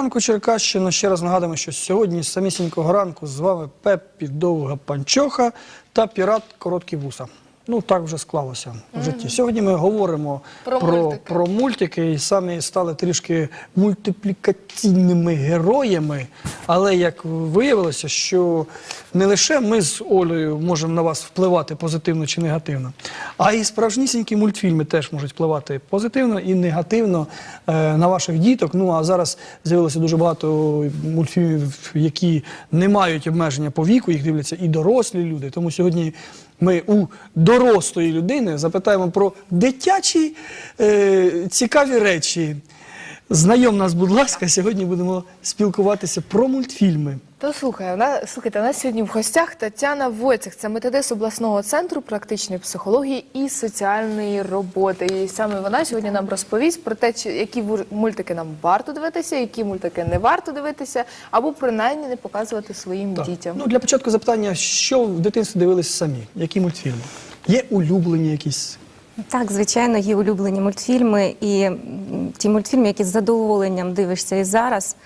ранку, Черкащина. Ще раз нагадуємо, що сьогодні з самісінького ранку з вами Пеппі Довга Панчоха та пірат Короткі Вуса. Ну так вже склалося в житті. Сьогодні ми говоримо Про про, мультики. про мультики і самі стали трішки мультиплікаційними героями. Але як виявилося, що не лише ми з Олею можемо на вас впливати позитивно чи негативно, а і справжнісінькі мультфільми теж можуть впливати позитивно і негативно е, на ваших діток. Ну а зараз з'явилося дуже багато мультфільмів, які не мають обмеження по віку, їх дивляться і дорослі люди. Тому сьогодні ми у дорослої людини запитаємо про дитячі е, цікаві речі. Знайом нас, будь ласка, сьогодні будемо спілкуватися про мультфільми. То слухай, нас, слухайте, у нас сьогодні в гостях Тетяна Войцех, це методист обласного центру практичної психології і соціальної роботи. І саме вона сьогодні нам розповість про те, чи- які мультики нам варто дивитися, які мультики не варто дивитися, або принаймні не показувати своїм Так. дітям. Ну, для початку запитання, що в дитинстві дивилися самі? Які мультфільми? Є улюблені якісь? Так, звичайно, є улюблені мультфільми, і ті мультфільми, які з задоволенням дивишся і зараз.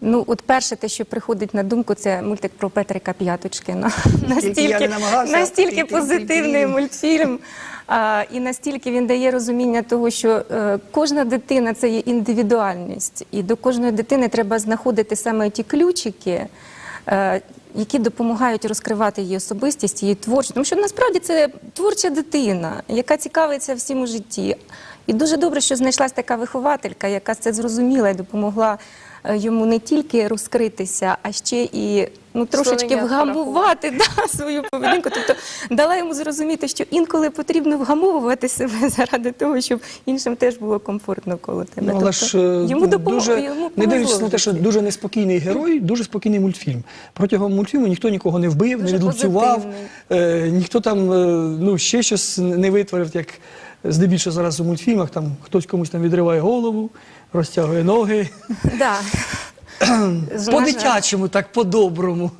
Ну, от перше, те, що приходить на думку, це мультик про Петрика П'яточкина. Настільки, настільки позитивний мультфільм. А, і настільки він дає розуміння того, що е, кожна дитина це є індивідуальність, і до кожної дитини треба знаходити саме ті ключики, е, які допомагають розкривати її особистість, її творчість. Тому що насправді це творча дитина, яка цікавиться всім у житті. І дуже добре, що знайшлась така вихователька, яка це зрозуміла і допомогла йому не тільки розкритися, а ще і ну, трошечки вгамувати да, свою поведінку. Тобто дала йому зрозуміти, що інколи потрібно вгамовувати себе заради того, щоб іншим теж було комфортно коло тебе. Ну, але Тобто, ж е, йому допомог, йому не дивлячись на те, що дуже неспокійний герой, дуже спокійний мультфільм. Протягом мультфільму ніхто нікого не вбив, Дуже не відлупцював, е, ніхто там е, ну, ще щось не витворив, як здебільшого зараз у мультфільмах, там хтось комусь там відриває голову, розтягує ноги. Да. По-дитячому, так по-доброму.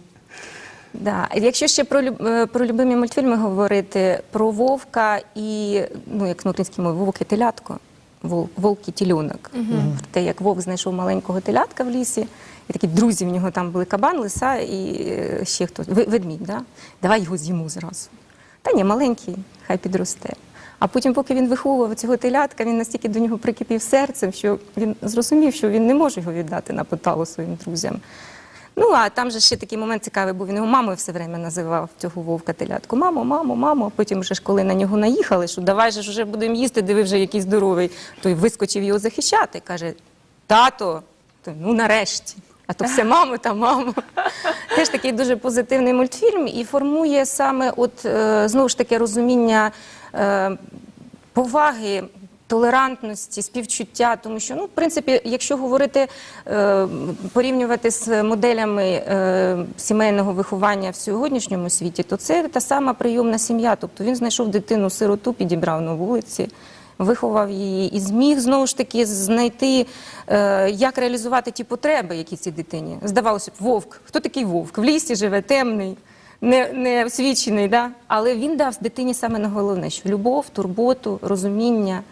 Да. Якщо ще про, е, про любимі мультфільми говорити, про Вовка і, ну, як на українській мові, Вовк і телятко, Вовк і тілюнок. Про те, як Вовк знайшов маленького телятка в лісі, і такі друзі в нього там були кабан, лиса і е, ще хтось, ведмідь, да? давай його з'їмо зразу. Та ні, маленький, хай підросте. А потім, поки він виховував цього телятка, він настільки до нього прикипів серцем, що він зрозумів, що він не може його віддати на поталу своїм друзям. Ну, а там же ще такий момент цікавий був. Він його мамою все время називав цього вовка телятку. Мамо, мамо, мамо. А потім вже ж коли на нього наїхали, що давай же ж вже будемо їсти, диви вже який здоровий. Той вискочив його захищати. Каже: тато, той, ну нарешті. А то все мамо та мамо. Теж такий дуже позитивний мультфільм і формує саме, от е, знову ж таки, розуміння поваги. Толерантності, співчуття, тому що ну, в принципі, якщо говорити е, порівнювати з моделями е, сімейного виховання в сьогоднішньому світі, то це та сама прийомна сім'я. Тобто він знайшов дитину сироту, підібрав на вулиці, виховав її і зміг знову ж таки знайти, е, як реалізувати ті потреби, які цій дитині. Здавалося б, вовк. Хто такий вовк? В лісі живе, темний. Не, не освічений, да? але він дав дитині саме на головне, що любов, турботу, розуміння.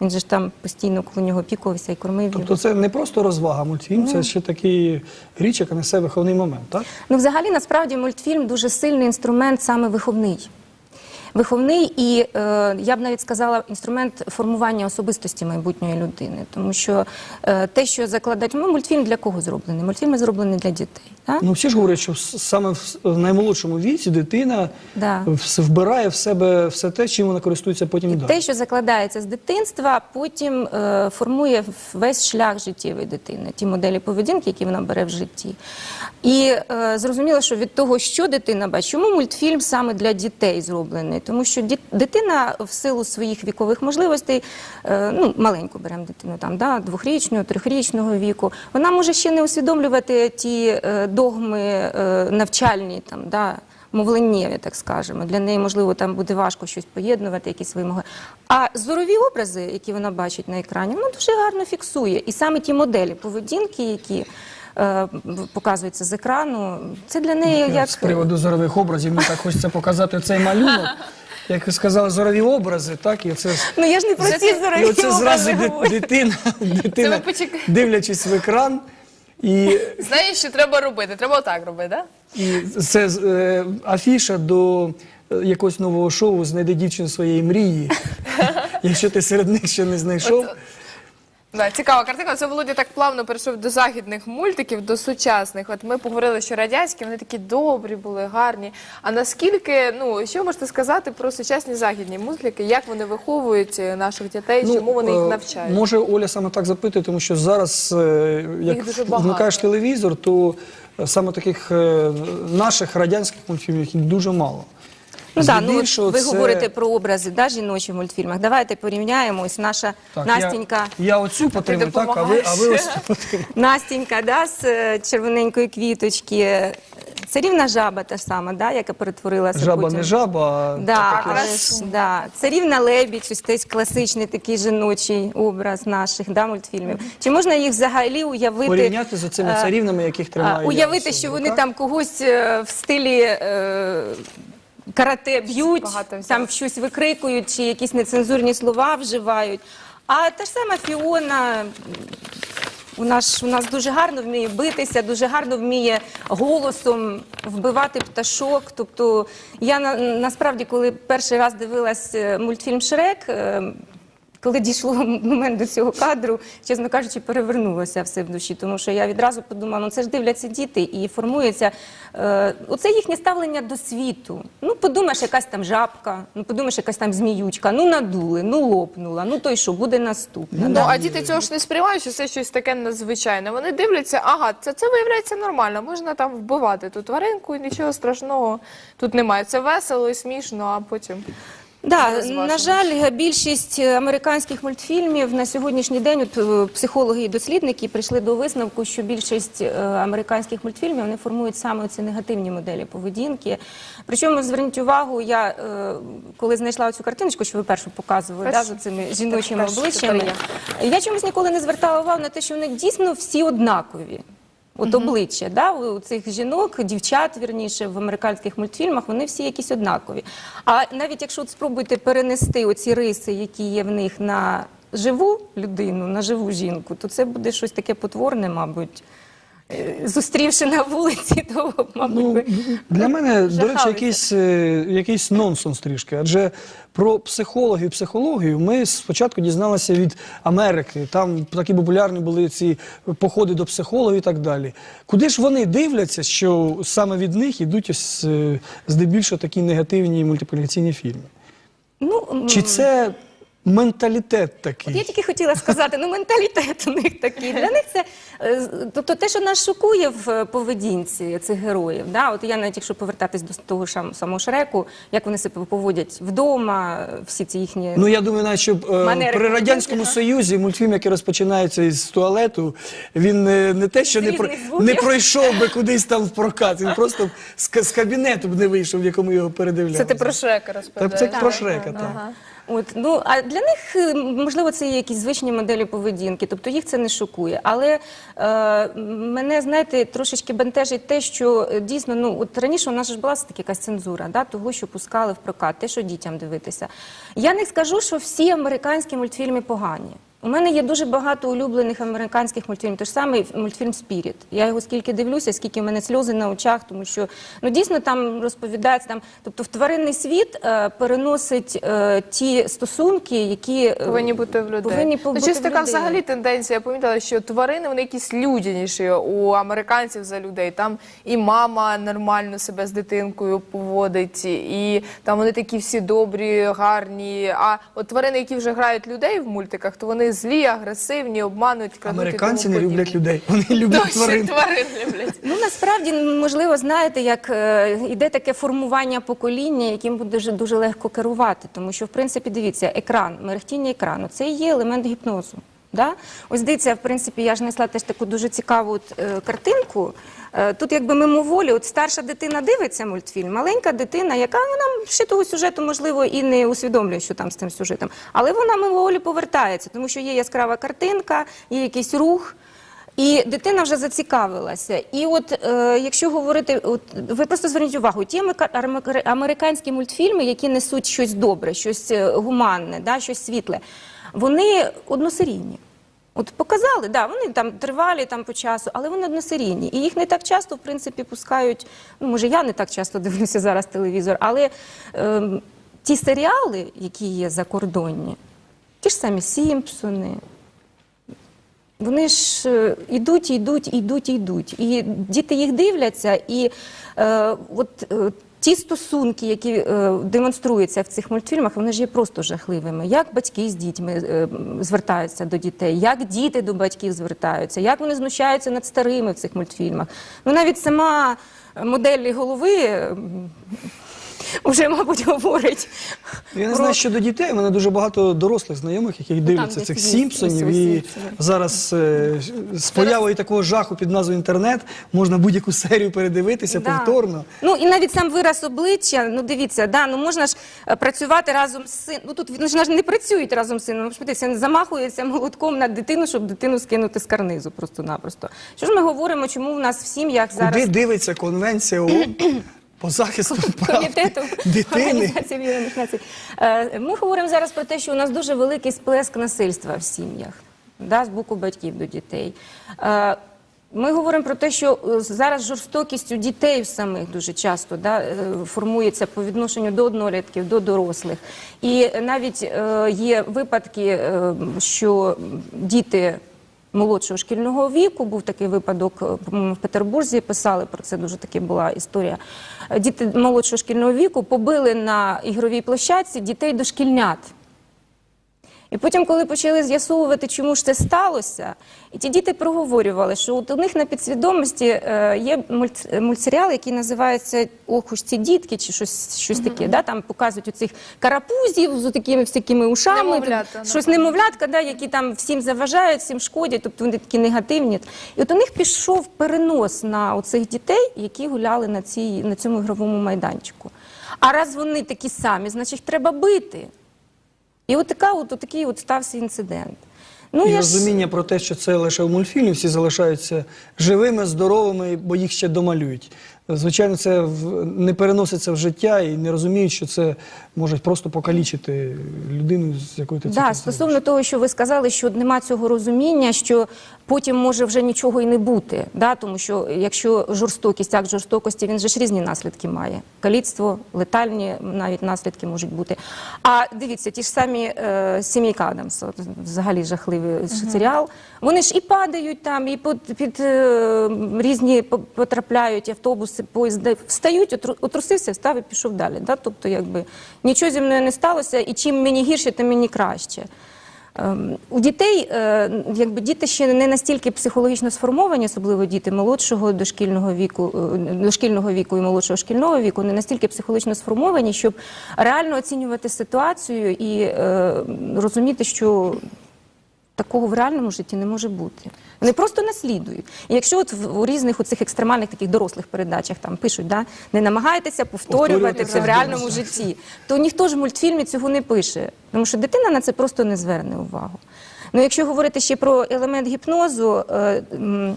Він же ж там постійно коло нього пікувався і кормив його. Тобто це не просто розвага мультфільм, це ще такий річ, яка несе виховний момент, так? Ну, взагалі, насправді, мультфільм дуже сильний інструмент саме виховний. Виховний і е, я б навіть сказала інструмент формування особистості майбутньої людини, тому що е, те, що закладають, ну мультфільм для кого зроблений? Мультфільми зроблені для дітей. Так? Ну всі ж говорять, що саме в наймолодшому віці дитина Да. вбирає в себе все те, чим вона користується потім І далі. те, що закладається з дитинства, потім е, формує весь шлях життєвої дитини, ті моделі поведінки, які вона бере в житті. І е, зрозуміло, що від того, що дитина бачить, чому мультфільм саме для дітей зроблений? Тому що дитина в силу своїх вікових можливостей, е, ну маленьку беремо дитину, там да, двохрічного, трьохрічного віку, вона може ще не усвідомлювати ті е, догми е, навчальні там. Да, мовленнєві, так скажемо. Для неї, можливо, там буде важко щось поєднувати, якісь вимоги. А зорові образи, які вона бачить на екрані, вона дуже гарно фіксує. І саме ті моделі поведінки, які е, показуються з екрану, це для неї як З приводу зорових образів, мені так хочеться показати цей малюнок. Як ви сказали, зорові образи, так, і це, ну я ж не про ці зорові і оце зразу образи ди- говорю. дитина, дитина дивлячись в екран, І, Знаєш, що треба робити? Треба отак робити, так? і це е, афіша до е, якогось нового шоу Знайди дівчину своєї мрії. Якщо ти серед них ще не знайшов. Да, цікава картина. Це Володя так плавно перейшов до західних мультиків, до сучасних. От ми поговорили, що радянські вони такі добрі були, гарні. А наскільки, ну що можете сказати про сучасні західні мультики? Як вони виховують е, наших дітей? чому вони їх е, навчають? Може, Оля саме так запитує, тому що зараз, е, як вмикаєш телевізор, то саме таких наших радянських мультфільмів дуже мало. Ну так, ну, от ви це- говорите про образи да, жіночі в мультфільмах. Давайте порівняємо. Ось наша Так, Настінька. Я, я оцю потримаю, так, а ви, а ви ось цю. Настінька, да, з е, червоненької квіточки. Це рівна жаба та ж сама, да, яка перетворилася Жаба потім. не жаба, а Да, Така але ж, да. Це рівна лебідь, ось цей класичний такий жіночий образ наших да, мультфільмів. Чи можна їх взагалі уявити? порівняти з оцими е, царівнами, яких а, тримає. Уявити, що вони руках? там когось е, в стилі е, карате б'ють, Багато там щось викрикують, чи якісь нецензурні слова вживають. А та ж сама Фіона. У нас, у нас дуже гарно вміє битися, дуже гарно вміє голосом вбивати пташок. Тобто я на, насправді, коли перший раз дивилась е, мультфільм Шрек, е, коли дійшло момент до цього кадру, чесно кажучи, перевернулося все в душі, тому що я відразу подумала, ну це ж дивляться діти і формується е, оце їхнє ставлення до світу. Ну, подумаєш, якась там жабка, ну подумаєш, якась там зміючка, ну надули, ну лопнула, ну то й що, буде наступна. Ну, а діти цього ж не сприймають, що це щось таке надзвичайне. Вони дивляться, ага, це, це виявляється нормально, можна там вбивати ту тваринку, і нічого страшного тут немає. Це весело і смішно, а потім. Да, на жаль, більшість американських мультфільмів на сьогоднішній день от, е, психологи і дослідники прийшли до висновку, що більшість е, американських мультфільмів вони формують саме ці негативні моделі поведінки. Причому зверніть увагу, я е, коли знайшла цю картиночку, що ви першу показували, да, з цими жіночими першу, обличчями, тепер я чомусь ніколи не звертала увагу на те, що вони дійсно всі однакові. От обличчя, да, у цих жінок, дівчат, вірніше, в американських мультфільмах, вони всі якісь однакові. А навіть якщо от спробуйте перенести оці риси, які є в них на живу людину, на живу жінку, то це буде щось таке потворне, мабуть. Е, Зустрівши на вулиці, то, мабуть, Ну, ви- для мене, до речі, якийсь, е, якийсь нонсенс трішки. Адже про психологію і психологію ми спочатку дізналися від Америки. Там такі популярні були ці походи до психологів і так далі. Куди ж вони дивляться, що саме від них йдуть ось е, здебільшого такі негативні мультиплікаційні фільми? ну, Чи це менталітет такий? Я тільки хотіла сказати, ну менталітет у них такий. Для них це е, тобто те, що нас шокує в е, поведінці цих героїв. Да? От я навіть якщо повертатись до того ж самого Шреку, як вони себе поводять вдома, всі ці їхні. Ну я думаю, навіть щоб е, Манери при радянському Союзі мультфільм, який розпочинається із туалету, він не, не те, що не, про, не пройшов би кудись там в прокат. Він просто з, з кабінету б не вийшов, в якому його передивлялися. Це ти про Шрека Так, розповідаєш. це про Шрека, так. Ага. От ну а для них е, можливо це є якісь звичні моделі поведінки, тобто їх це не шокує. Але е, мене знаєте трошечки бентежить те, що е, дійсно ну от раніше у нас ж була якась цензура, да, того, що пускали в прокат, те, що дітям дивитися. Я не скажу, що всі американські мультфільми погані. У мене є дуже багато улюблених американських мультфільмів. Той ж самий мультфільм Спіріт. Я його скільки дивлюся, скільки в мене сльози на очах, тому що ну дійсно там розповідається там, тобто в тваринний світ е, переносить е, ті стосунки, які е, Повинні бути в людей. Повинні ну, бути чисто в така людей. взагалі тенденція. Я помітила, що тварини вони якісь людяніші у американців за людей. Там і мама нормально себе з дитинкою поводить, і там вони такі всі добрі, гарні. А от тварини, які вже грають людей в мультиках, то вони злі, агресивні, обманують, крадуть. Американці не люблять людей, вони люблять Точно, тварин. тварин люблять. Ну насправді можливо знаєте, як е, іде таке формування покоління, яким буде дуже, дуже легко керувати, тому що в принципі дивіться, екран, мерехтіння екрану це і є елемент гіпнозу. Да? Ось дивіться, в принципі, я ж знайшла теж таку дуже цікаву е, картинку. Е, тут якби мимоволі, от старша дитина дивиться мультфільм, маленька дитина, яка вона ще того сюжету, можливо, і не усвідомлює, що там з тим сюжетом. Але вона мимоволі повертається, тому що є яскрава картинка, є якийсь рух. І дитина вже зацікавилася. І от е, якщо говорити, от ви просто зверніть увагу, ті американські мультфільми, які несуть щось добре, щось е, гуманне, да, щось світле, вони односерійні. От показали, да, вони там тривалі там по часу, але вони односерійні. І їх не так часто, в принципі, пускають. Ну, може, я не так часто дивлюся зараз телевізор, але ем, ті серіали, які є закордонні, ті ж самі Сімпсони, вони ж е, йдуть, йдуть, йдуть, йдуть. І діти їх дивляться, і е, от е, ті стосунки, які е, демонструються в цих мультфільмах, вони ж є просто жахливими. Як батьки з дітьми е, звертаються до дітей, як діти до батьків звертаються, як вони знущаються над старими в цих мультфільмах. Ну навіть сама модель голови. Вже, мабуть, говорить. Я не знаю, що до дітей. У мене дуже багато дорослих знайомих, які дивляться десь цих є сімпсонів. І «Сімпсони». зараз е, з появою такого жаху під назвою інтернет можна будь-яку серію передивитися Да. повторно. Ну і навіть сам вираз обличчя, ну дивіться, да, ну можна ж е, працювати разом з сином. Ну тут вони ж не працюють разом з сином. Подивіться, замахується молотком на дитину, щоб дитину скинути з карнизу просто-напросто. Що ж ми говоримо, чому в нас в сім'ях зараз Куди дивиться конвенція ООН по захисту прав комітету дитини? Націй. Е, Ми говоримо зараз про те, що у нас дуже великий сплеск насильства в сім'ях да, з боку батьків до дітей. Е, Ми говоримо про те, що е, зараз жорстокість у дітей самих дуже часто да, формується по відношенню до однолітків, до дорослих. І навіть е, є випадки, що діти молодшого шкільного віку. Був такий випадок е, в Петербурзі. Писали про це дуже таки була історія. Діти молодшого шкільного віку побили на ігровій площадці дітей дошкільнят. І потім, коли почали з'ясовувати, чому ж це сталося, і ті діти проговорювали, що от у них на підсвідомості е, є мульт, мультсеріал, який називається Ох уж ці дітки, чи щось, щось таке. Да? Там показують оцих карапузів з такими всякими ушами, Немовлята, тут щось немовлятка, да, які там всім заважають, всім шкодять, тобто вони такі негативні. І от у них пішов перенос на оцих дітей, які гуляли на, цій, на цьому ігровому майданчику. А раз вони такі самі, значить треба бити. І от, така, от, от такий от стався інцидент. Ну, І я ж- розуміння про те, що це лише в мультфільмі, всі залишаються живими, здоровими, бо їх ще домалюють. Звичайно, це в- не переноситься в життя і не розуміють, що це може просто покалічити людину, з якою ти це Да, стосовно того, що ви сказали, що нема цього розуміння, що потім може вже нічого і не бути. Да? Тому що якщо жорстокість, акт жорстокості, він же ж різні наслідки має. Каліцтво, летальні навіть наслідки можуть бути. А дивіться, ті ж самі е, сімейка Адамс, от, взагалі жахливий серіал. Вони ж і падають там, і під, під е, різні по- потрапляють автобуси, поїзди, встають, отрусився, встав і пішов далі. Да? Тобто, якби нічого зі мною не сталося, і чим мені гірше, тим мені краще. Ем, У дітей, е, якби діти ще не настільки психологічно сформовані, особливо діти молодшого дошкільного віку, е, дошкільного віку і молодшого шкільного віку, не настільки психологічно сформовані, щоб реально оцінювати ситуацію і е, розуміти, що такого в реальному житті не може бути. Вони просто наслідують. І якщо от в у різних у цих екстремальних таких дорослих передачах там пишуть, да, не намагайтеся повторювати це в реальному житті, то ніхто ж в мультфільмі цього не пише, тому що дитина на це просто не зверне увагу. Ну, якщо говорити ще про елемент гіпнозу. Е, м,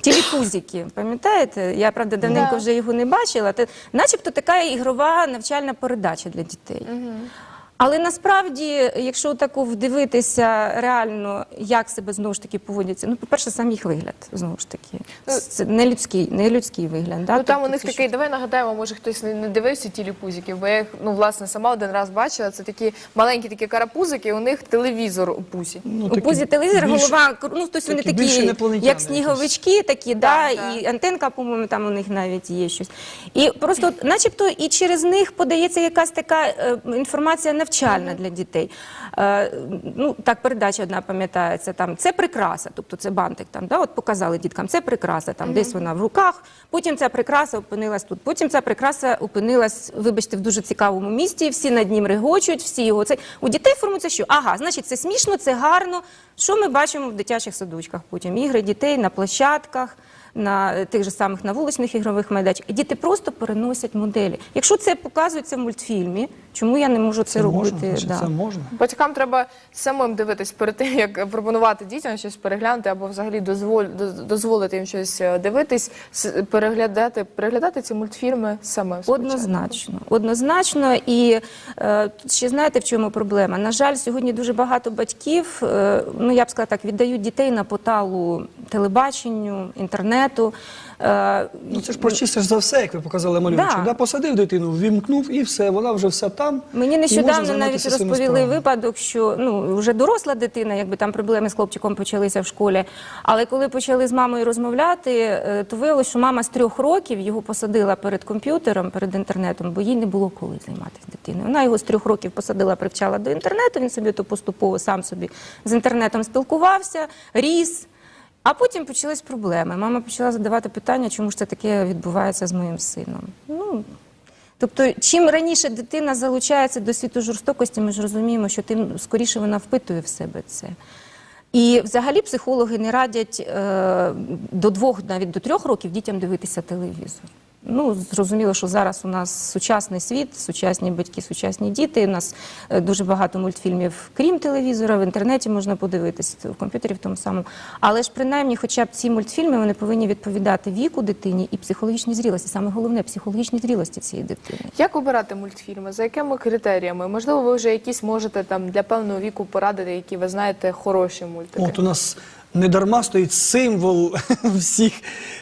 Тіліпузики, пам'ятаєте? Я правда давненько Да. вже його не бачила. Це начебто така ігрова навчальна передача для дітей. Але насправді, якщо таку вдивитися реально, як себе знову ж таки поводяться, ну, по-перше, сам їх вигляд знову ж таки. Це не людський, не людський вигляд. Да? Ну там у Тобто них такий, давай нагадаємо, може хтось не, не дивився ті ліпузиків, бо я їх ну власне сама один раз бачила. Це такі маленькі такі карапузики, у них телевізор у пузі. Ну, У пузі телевізор, більш- голова, ну, тобто вони такі більш такі, як якісь. сніговички, такі, да, Так, і антенка, по-моєму, там у них навіть є щось. І просто, от, начебто, і через них подається якась така е, інформація навчальна для дітей. Е, ну, так, передача одна пам'ятається, там, це прикраса, тобто це бантик, там, да, от показали діткам, це прикраса, там, десь вона в руках, потім ця прикраса опинилась тут, потім ця прикраса опинилась, вибачте, в дуже цікавому місті, всі над ним регочуть, всі його, це, у дітей формується що? Ага, значить, це смішно, це гарно. Що ми бачимо в дитячих садочках потім? Ігри дітей на площадках, на тих же самих на вуличних ігрових майданчиках. Діти просто переносять моделі. Якщо це показується в мультфільмі, чому я не можу це, Це робити? можна, значить, Да. це можна. Батькам треба самим дивитись перед тим, як пропонувати дітям щось переглянути або взагалі дозволь, дозволити їм щось е, дивитись, переглядати, переглядати ці мультфільми самим. Однозначно, однозначно. І е, тут ще знаєте, в чому проблема? На жаль, сьогодні дуже багато батьків, е, ну я б сказала так, віддають дітей на поталу телебаченню, інтернету. Е, Ну це ж простіше за все, як ви показали малюночок. Да. Да. Посадив дитину, ввімкнув і все, вона вже все там. Мені нещодавно навіть розповіли випадок, що ну вже доросла дитина, якби там проблеми з хлопчиком почалися в школі. Але коли почали з мамою розмовляти, е, то виявилося, що мама з трьох років його посадила перед комп'ютером, перед інтернетом, бо їй не було коли займатися дитиною. Вона його з трьох років посадила, привчала до інтернету. Він собі то поступово сам собі з інтернетом спілкувався, ріс. А потім почались проблеми. Мама почала задавати питання, чому ж це таке відбувається з моїм сином. Ну, Тобто, чим раніше дитина залучається до світу жорстокості, ми ж розуміємо, що тим скоріше вона впитує в себе це. І взагалі психологи не радять е, до двох, навіть до трьох років дітям дивитися телевізор. Ну, зрозуміло, що зараз у нас сучасний світ, сучасні батьки, сучасні діти. У нас е, дуже багато мультфільмів, крім телевізора, в інтернеті можна подивитись, в комп'ютері в тому самому. Але ж принаймні, хоча б ці мультфільми вони повинні відповідати віку дитині і психологічній зрілості. Саме головне психологічній зрілості цієї дитини. Як обирати мультфільми? За якими критеріями? Можливо, ви вже якісь можете там для певного віку порадити, які ви знаєте хороші мультики. От у нас не дарма стоїть символ всіх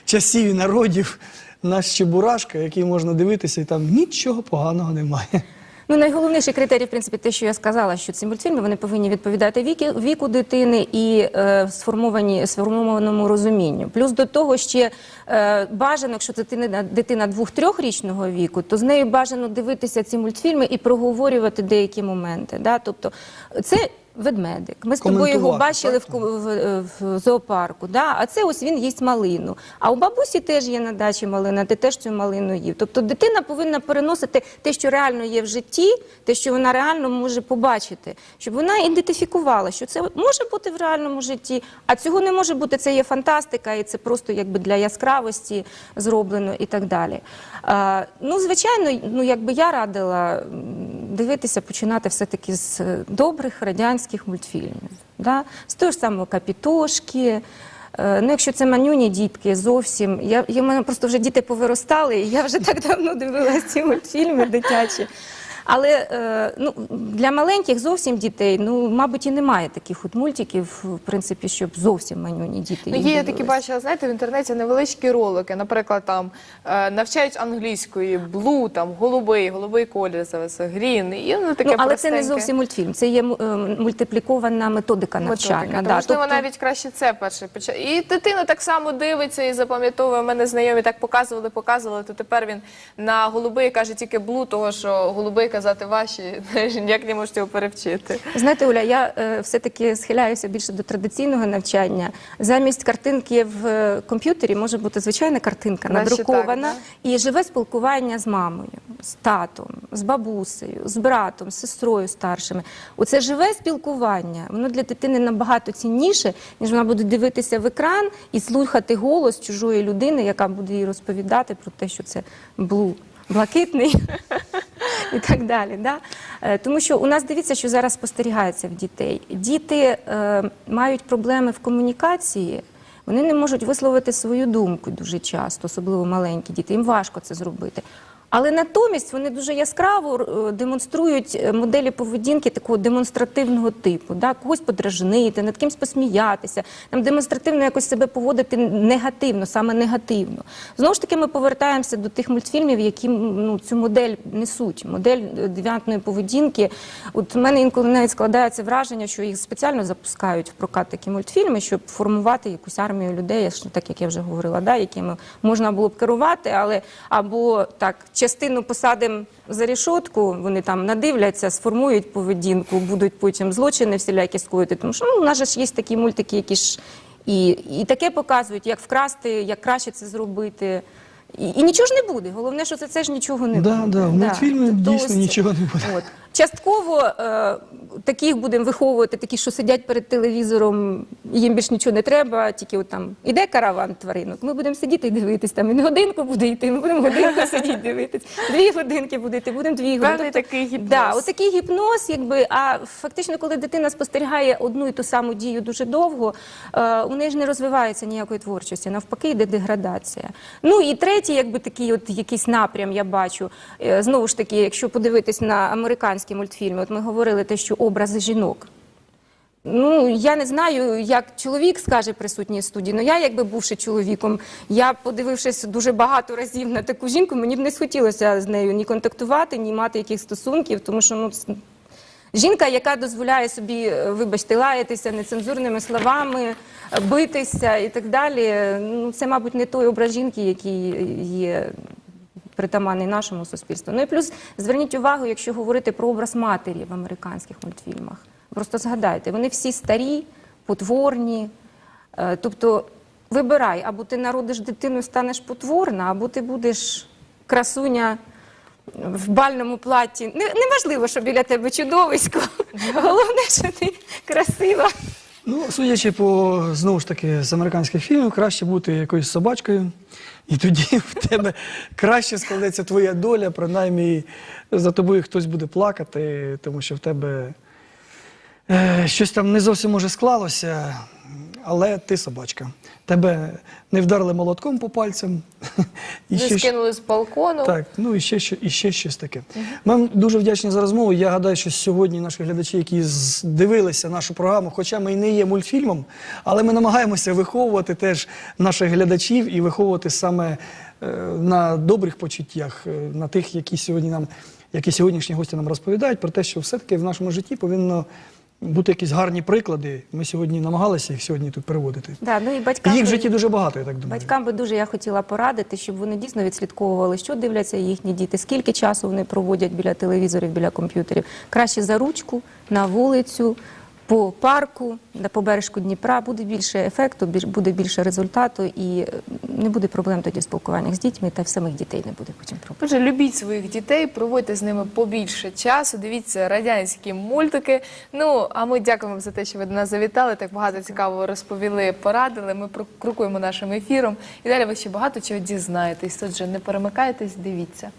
часів і народів, наш Чебурашка, який можна дивитися, і там нічого поганого немає. Ну, найголовніший критерій, в принципі, те, що я сказала, що ці мультфільми вони повинні відповідати віки, віку дитини і е, сформовані, сформованому розумінню. Плюс до того ще е, бажано, якщо дитина, дитина двох-трьохрічного віку, то з нею бажано дивитися ці мультфільми і проговорювати деякі моменти. Да? Тобто це ведмедик. Ми з тобою його Коментувати, бачили в, так? ку- в, в зоопарку. Да? А це ось він їсть малину. А у бабусі теж є на дачі малина, ти теж цю малину їв. Тобто дитина повинна переносити те, що реально є в житті, те, що вона реально може побачити, щоб вона ідентифікувала, що це може бути в реальному житті, а цього не може бути. Це є фантастика, і це просто якби для яскравості зроблено і так далі. А, ну, звичайно, ну якби я радила м, дивитися, починати все-таки з е, добрих радянських мультфільмів. Да? З того ж самого Капітошки. Е, Ну, якщо це манюні дітки, зовсім. Я, я мене просто вже діти повиростали, і я вже так давно дивилася ці мультфільми дитячі. Але е, ну, для маленьких зовсім дітей, ну, мабуть, і немає таких от мультиків, в принципі, щоб зовсім манюні діти. Ну, є я такі бачила, знаєте, в інтернеті невеличкі ролики. Наприклад, там е, навчають англійської, блу, там голубий, голубий колір зветься, грін. І ну таке Ну, але це не зовсім мультфільм, це є е, мультиплікована методика навчання. Методика. да. Можливо, Тобто- навіть краще це перше. І дитина так само дивиться і запам'ятовує. Мене знайомі так показували, показували. То тепер він на голубий каже тільки блу, того що голубий казати ваші, ніяк не можете його перевчити. Знаєте, Оля, я е, все-таки схиляюся більше до традиційного навчання. Замість картинки в е, комп'ютері може бути звичайна картинка, надрукована, так, і живе спілкування з мамою, з татом, з бабусею, з братом, з сестрою старшими. Оце живе спілкування. Воно для дитини набагато цінніше, ніж вона буде дивитися в екран і слухати голос чужої людини, яка буде їй розповідати про те, що це блу. Блакитний і так далі. Да? Е, Тому що у нас дивіться, що зараз спостерігається в дітей. Діти е, мають проблеми в комунікації, вони не можуть висловити свою думку дуже часто, особливо маленькі діти. Їм важко це зробити. Але натомість вони дуже яскраво е, демонструють е, моделі поведінки такого демонстративного типу, да? когось подражнити, над кимось посміятися, там демонстративно якось себе поводити негативно, саме негативно. Знову ж таки, ми повертаємося до тих мультфільмів, які ну, цю модель несуть, модель е, девіантної поведінки. От в мене інколи навіть складається враження, що їх спеціально запускають в прокат такі мультфільми, щоб формувати якусь армію людей, так як я вже говорила, да, якими можна було б керувати, але або так частину посадимо за рішотку, вони там надивляться, сформують поведінку, будуть потім злочини всілякі скоїти. Тому що ну, у нас же ж є такі мультики, які ж і, і таке показують, як вкрасти, як краще це зробити. І, і нічого ж не буде. Головне, що це, це ж нічого не Да, буде. да, в мультфільмі да. дійсно ось- нічого не буде. От. Частково е, таких будемо виховувати, такі, що сидять перед телевізором, їм більш нічого не треба, тільки от там іде караван тваринок. Ми будемо сидіти і дивитись. Там він годинку буде йти, ми будемо годинку сидіти дивитись. Дві годинки буде йти, будемо дві години. Певний такий гіпноз. Да, от такий гіпноз, якби. А фактично, коли дитина спостерігає одну і ту саму дію дуже довго, е, у неї ж не розвивається ніякої творчості. Навпаки, йде деградація. Ну і третій, якби такий, от якийсь напрям я бачу. Е, знову ж таки, якщо подивитись на американські мультфільми, от ми говорили те, що образи жінок. Ну, я не знаю, як чоловік скаже присутній студії, але я, якби бувши чоловіком, я подивившись дуже багато разів на таку жінку, мені б не схотілося з нею ні контактувати, ні мати якихось стосунків, тому що ну, жінка, яка дозволяє собі, е, вибачте, лаятися нецензурними словами, битися і так далі, ну, це, мабуть, не той образ жінки, який є притаманний нашому суспільству. Ну і плюс зверніть увагу, якщо говорити про образ матері в американських мультфільмах. Просто згадайте, вони всі старі, потворні. Е, Тобто вибирай, або ти народиш дитину і станеш потворна, або ти будеш красуня в бальному платі. Не- Неважливо, що біля тебе чудовисько. Головне, що ти красива. Ну, судячи по знову ж таки з американських фільмів, краще бути якоюсь собачкою, і тоді в тебе краще складеться твоя доля, принаймні за тобою хтось буде плакати, тому що в тебе е, щось там не зовсім може склалося, але ти собачка. Тебе не вдарили молотком по пальцям. Не скинули з балкону. так, ну і ще, і ще щось таке. Ми вам дуже вдячні за розмову. Я гадаю, що сьогодні наші глядачі, які дивилися нашу програму, хоча ми і не є мультфільмом, але ми намагаємося виховувати теж наших глядачів і виховувати саме е, на добрих почуттях, е, на тих, які сьогодні нам, які сьогоднішні гості нам розповідають, про те, що все-таки в нашому житті повинно бути якісь гарні приклади. Ми сьогодні намагалися їх сьогодні тут переводити. Да, ну і І батькам їх в житті дуже багато, я так думаю. Батькам би дуже я хотіла порадити, щоб вони дійсно відслідковували, що дивляться їхні діти, скільки часу вони проводять біля телевізорів, біля комп'ютерів. Краще за ручку, на вулицю, по парку, на побережку Дніпра буде більше ефекту, буде більше результату і е, не буде проблем тоді в спілкуваннях з дітьми, та в самих дітей не буде потім проблем. Отже, любіть своїх дітей, проводьте з ними побільше часу, дивіться радянські мультики. Ну, а ми дякуємо за те, що ви до нас завітали. Так багато цікавого розповіли, порадили. Ми про- крокуємо нашим ефіром. І далі ви ще багато чого дізнаєтесь. Отже, не перемикайтесь, дивіться.